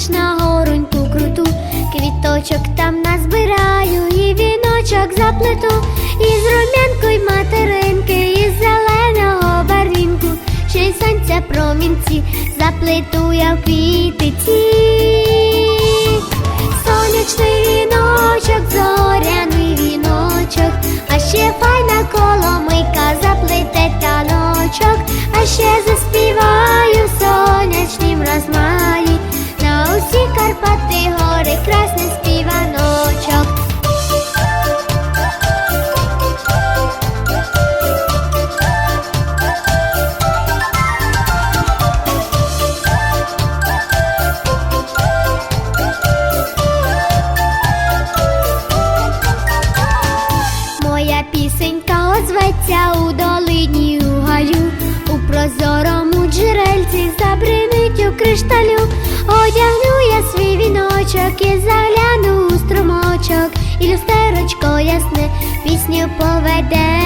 ніч на гороньку круту, квіточок там назбираю, і віночок заплету, із рум'янку й материнки, із зеленого барвінку, ще й сонця промінці, заплету я в квітиці. Сонячний віночок, зоряний віночок, а ще файна коломийка заплете таночок, а ще заспіваю пісенька у долині у гаю, у прозорому джерельці забринить у кришталю, одягну я свій віночок і загляну у струмочок, і люстерочко ясне пісню поведе